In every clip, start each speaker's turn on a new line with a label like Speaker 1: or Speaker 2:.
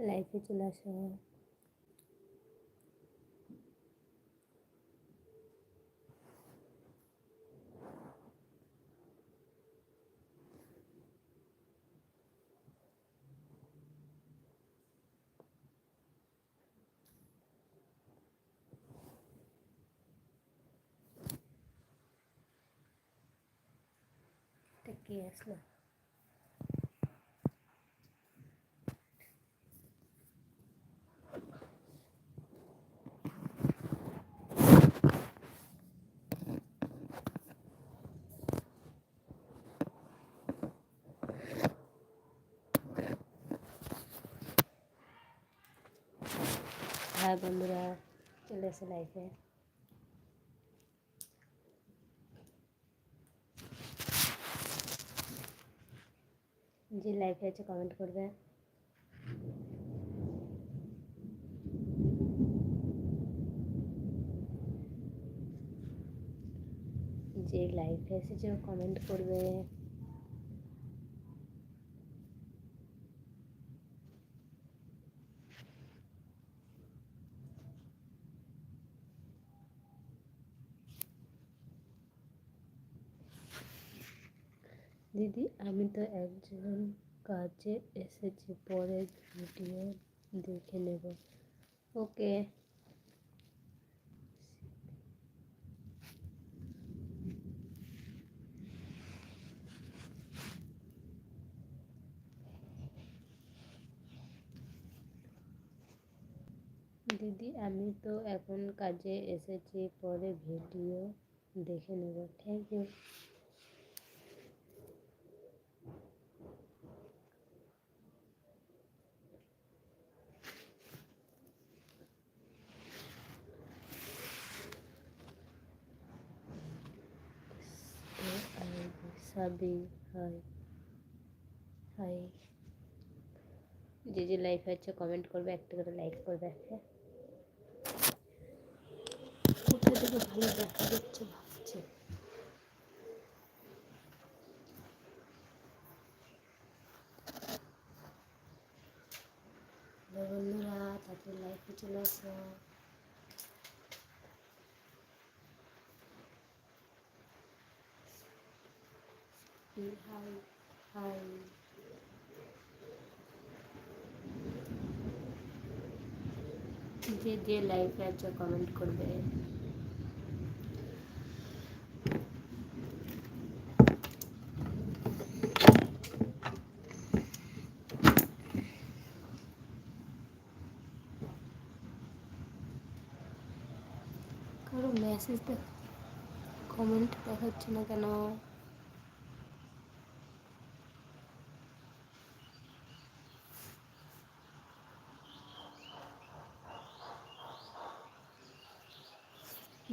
Speaker 1: লাইফে চলে আসা এটা কে আসলো হ্যাঁ বন্ধুরা চলে এসে লাইফে যে লাইফে আছে কমেন্ট করবে যে লাইফে এসেছে কমেন্ট করবে দিদি, আমি তো একজন কাজে এসেছি পরে ভিডিও দেখে নেব। ওকে। দিদি, আমি তো এখন কাজে এসেছি, পরে ভিডিও দেখে নেব। Thank you Sabi hi hi যে যে লাইফ আছে কমেন্ট করবে, একটা করে লাইক করবে একটা কোথা থেকে ভালো দেখা যাচ্ছে ভাবছে? বন্ধুরা তাদের লাইফে চলে আসো। হাই হাই যে যে লাইফে আছে কমেন্ট করবে। কারও মেসেজ কমেন্ট দেখাচ্ছে না কেন?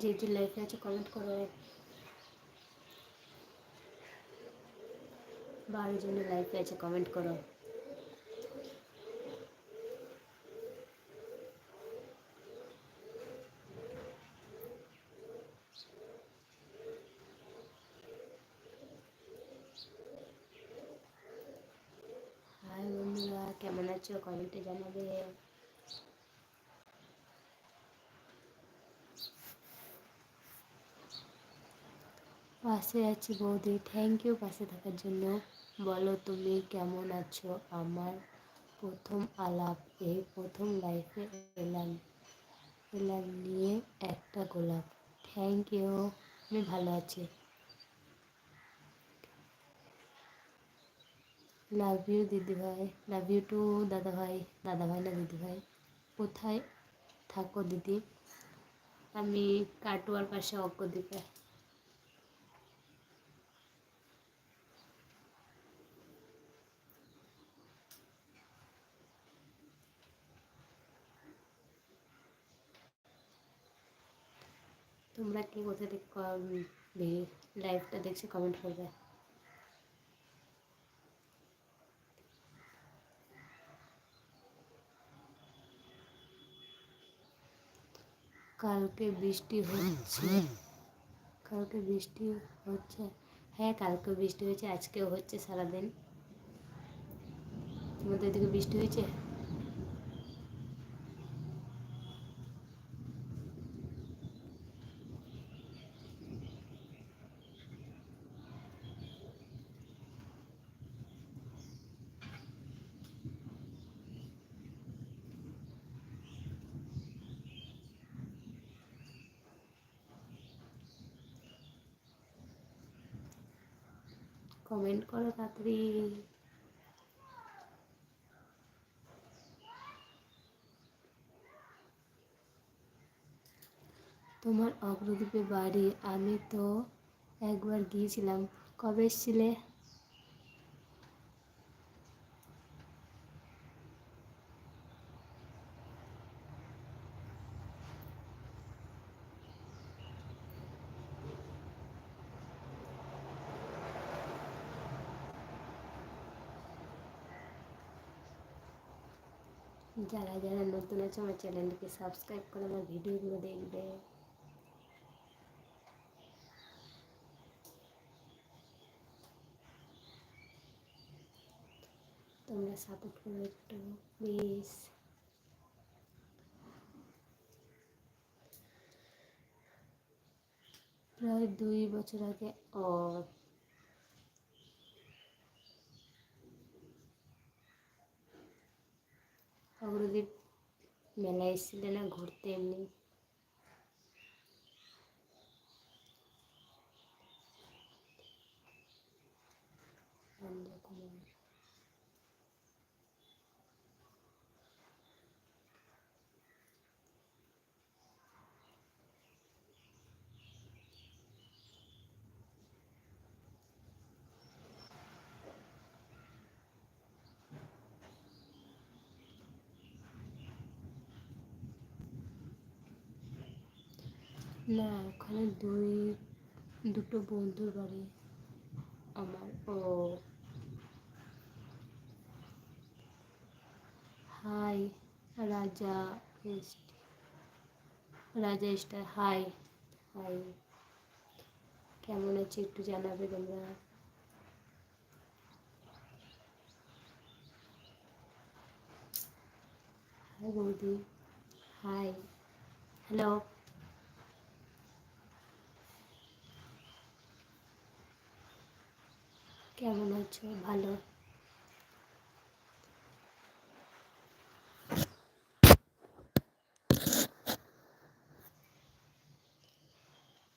Speaker 1: যে যে লাইফে আছে কমেন্ট করো। বারো জনের লাইফে আছে কমেন্ট করো। হাই বন্ধুরা, কেমন আছো? কমেন্টে জানাবে। পাশে আছি বৌদি। থ্যাংক ইউ পাশে থাকার জন্য। বলো তুমি কেমন আছো? আমার প্রথম আলাপ, এই প্রথম লাইফে এলাম। এলাম নিয়ে একটা গোলাপ। থ্যাংক ইউ আমি ভালো আছি। লাভ ইউ দিদি ভাই। লাভ ইউ টু দাদা ভাই। দাদা ভাই না দিদি ভাই। কোথায় থাকো দিদি? আমি কাটোয়ার পাশে অজ্ঞদ্বীপে তোমরা কে কোথা থেকে লাইভটা দেখছ কমেন্ট করবে। কালকে বৃষ্টি হচ্ছে। কালকে বৃষ্টি হচ্ছে। হ্যাঁ কালকে বৃষ্টি হয়েছে, আজকেও হচ্ছে সারাদিন। তোমাদের এদিকে বৃষ্টি হয়েছে? কমেন্ট করো তাড়াতাড়ি। তোমার অগ্রদ্বীপে বাড়ি আমি তো একবার গিয়েছিলাম। কবে এসেছিলে? যারা যারা নতুন আছে আমার চ্যানেলটিকে সাবস্ক্রাইব করে আমার ভিডিওগুলো দেখবে। তোমরা সাপোর্ট করো একটু প্লিজ প্রায় দুই বছর আগে ও অগ্রদীপ মেলায় এসেছিলে না ঘুরতে এমনি। কুমার না, ওখানে দুই, দুটো বন্ধুর বাড়ি। আমার ও হাই, রাজা রাজা স্টার হাই হাই। কেমন আছে একটু জানাবে তোমরা? হাই বৌদি, হাই। হ্যালো। আছো ভালো।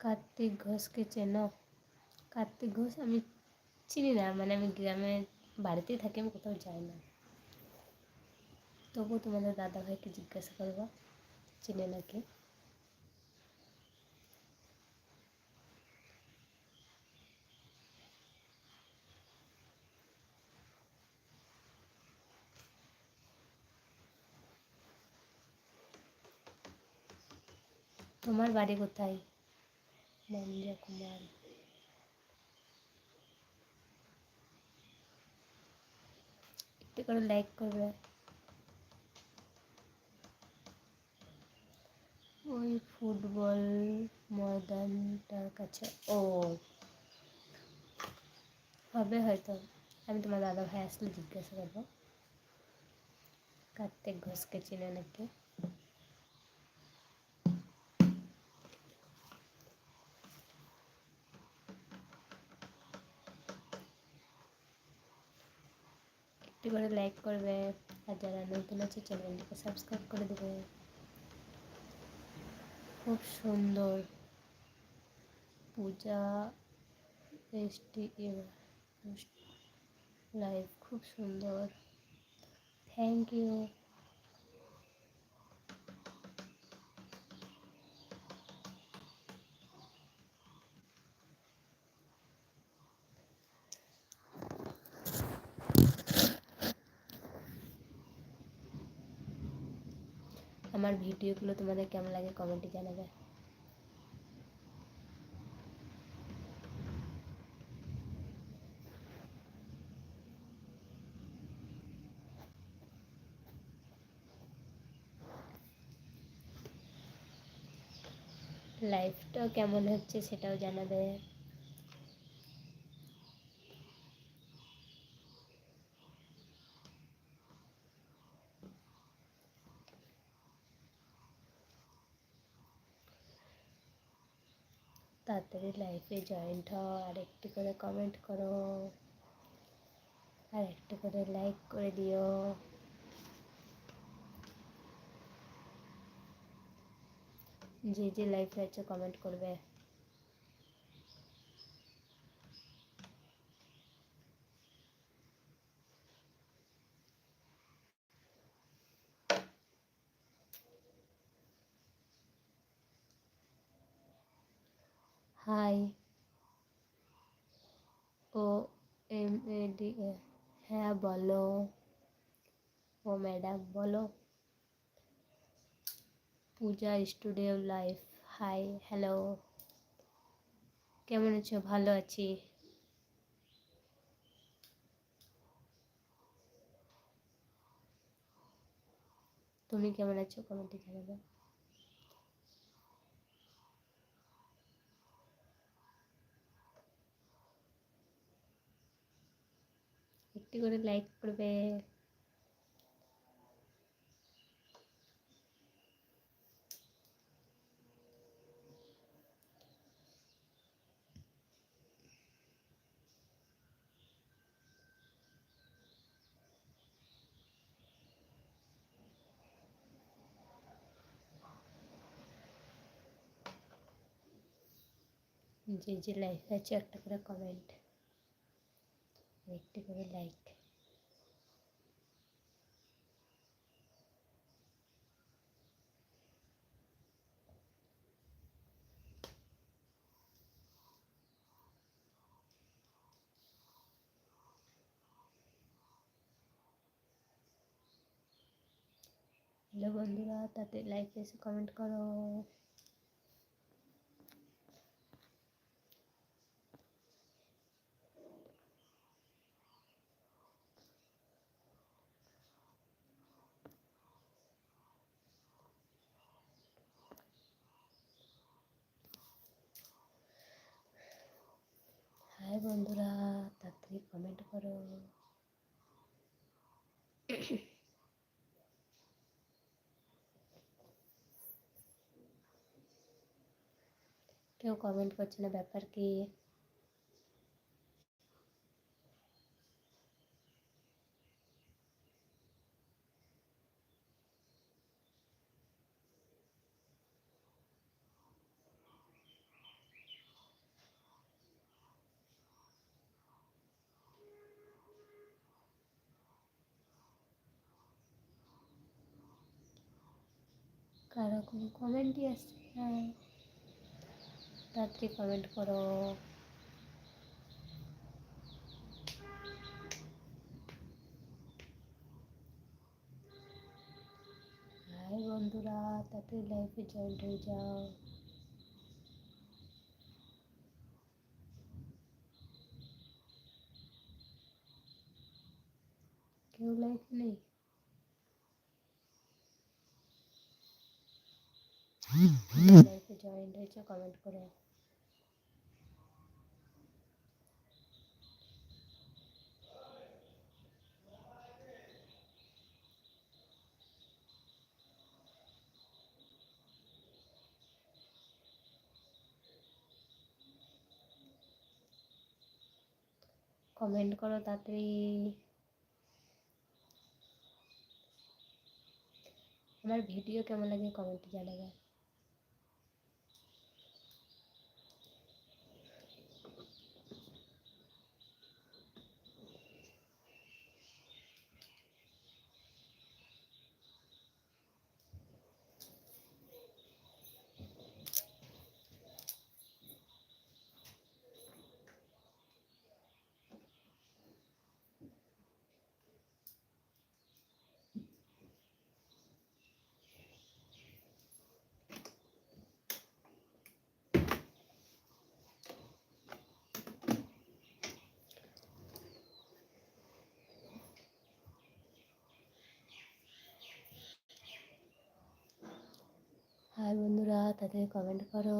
Speaker 1: কার্তিক ঘোষকে চেনো? কার্তিক ঘোষ আমি চিনি না মানে আমি গ্রামে বাড়িতেই থাকি, আমি কোথাও যাই না। তবু তোমাদের দাদা ভাইকে জিজ্ঞাসা করব, চিনে নাকি? তোমার বাড়ি কোথায়? মঞ্জা কুমার। একটু করে লাইক করবে। ওই ফুটবল ময়দানটার কাছে। ও। হবে হয়তো। আমি তোমার দাদা ভাই আসলে জিজ্ঞাসা করব। কার্তিক ঘোষকে চিনে নাকি? একটু করে লাইক করবে আর যারা নতুন আছে চ্যানেলটিকে সাবস্ক্রাইব করে দেবে। খুব সুন্দর। পূজা এসটি লাইভ খুব সুন্দর। থ্যাংক ইউ আমার ভিডিওগুলো তোমাদের কেমন লাগে কমেন্টে জানাবে। লাইফটা কেমন হচ্ছে সেটাও জানাবে। তাড়াতাড়ি লাইফে জয়েন্ট হও, আর একটু করে কমেন্ট করো, আর একটু করে লাইক করে দিও। যে যে লাইফে আছে কমেন্ট করবে হাই ও হ্যাঁ বলো। ও ম্যাডাম, বলো। Puja studio life, hi, hello. কেমন আছো? ভালো আছি। তুমি কেমন আছো? কমেন্টে জানাবে। একটি করে লাইক করবে। যে যে লাইফ আছে একটা করে কমেন্ট একটি করে লাইক হ্যালো বন্ধুরা তাতে লাইক এসে কমেন্ট করো হাই বন্ধুরা তাড়াতাড়ি কমেন্ট করো কেউ কমেন্ট করছে না ব্যাপার কি কারও কোনো কমেন্টই আসছে না। তাড়াতাড়ি কমেন্ট করো। হাই বন্ধুরা, তাড়াতাড়ি লাইফে জয়েন্ট হয়ে যাও। কেউ লাইফ নেই? লাইফে জয়েন্ট হয়েছে কমেন্ট করো। কমেন্ট করো তাড়াতাড়ি। আমার ভিডিও কেমন লাগে কমেন্টে জানাবে। হাই বন্ধুরা, তাদের কমেন্ট করো।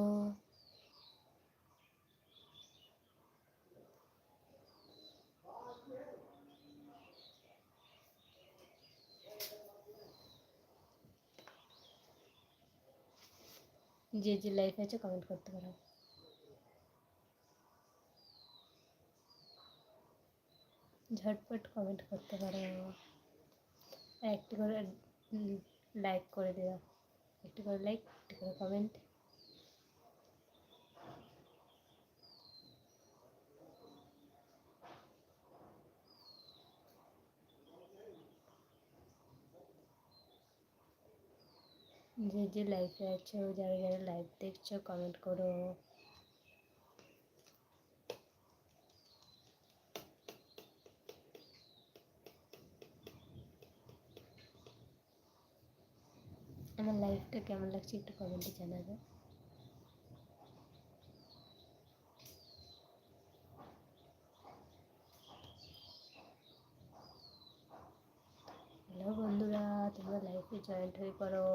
Speaker 1: যে যে লাইফ আছে কমেন্ট করতে পারো। ঝটপট কমেন্ট করতে পারো। একটু করে লাইক করে দিও। একটু করে লাইক একটু করে কমেন্ট যে যে লাইফে আছো, যারা যারা লাইভ দেখছ কমেন্ট করো। আমার লাইফটা কেমন লাগছে একটু কমেন্টে জানাবে। হ্যালো বন্ধুরা তোমরা লাইফে জয়েন্ট হয়ে পড়ো।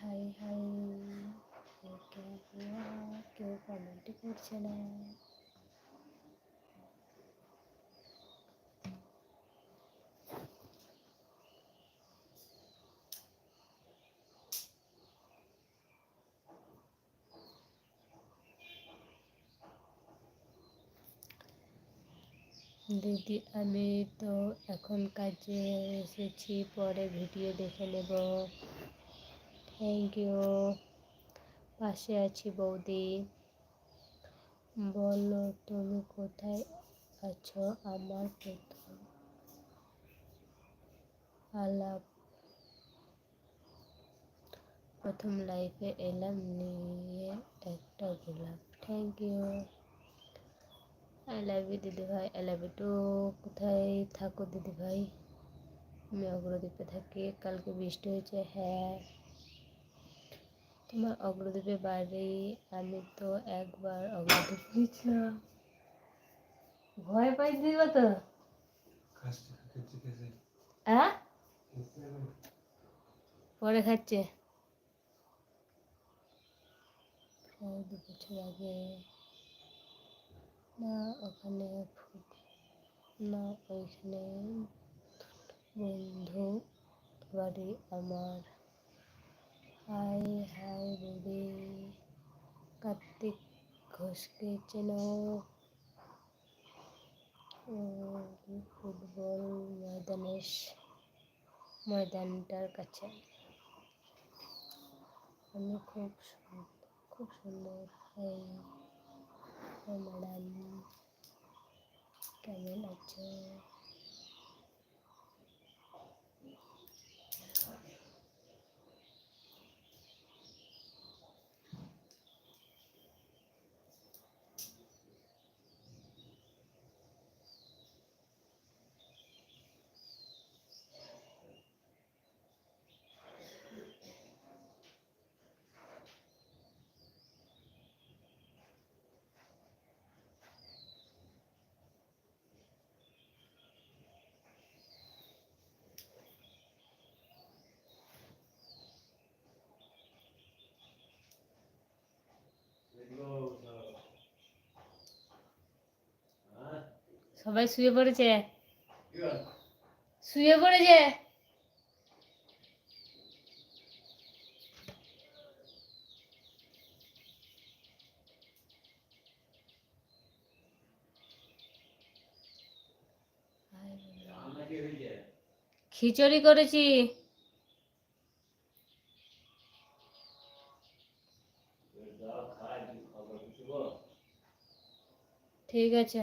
Speaker 1: হাই হাই কেউ কমেন্টই করছে না। দিদি, আমি তো এখন কাজে এসেছি, পরে ভিডিও দেখে নেব। থ্যাংক ইউ পাশে আছি বৌদি। বলো, তুমি কোথায় আছো? আমার প্রথম আলাপ। প্রথম লাইফে এলাম, নিয়ে একটা গোলাপ। Thank you I love you দিদি ভাই। আই লাভ ইউ টু কোথায় থাকো, দিদি ভাই? আমি অগ্রদ্বীপে থাকি। কালকে বৃষ্টি হয়েছে হ্যাঁ। তোমার অগ্রদ্বীপে বাড়ি আমি তো একবার অগ্রদ্বীপ গেছিলাম ভয় পাই দিব তো? হ্যাঁ পরে খাচ্ছে। দু বছর আগে না ওখানে না ওইখানে বন্ধু বাড়ি আমার। হাই হাই দিদি কার্তিক ঘোষকে চেনো? ফুটবল ময়দানের ময়দানটার কাছে। আমি খুব সুন্দর খুব সুন্দর। Hi madam. কেমন আছো? সবাই শুয়ে পড়েছে। শুয়ে পড়েছে। খিচুড়ি করেছি। ঠিক আছে।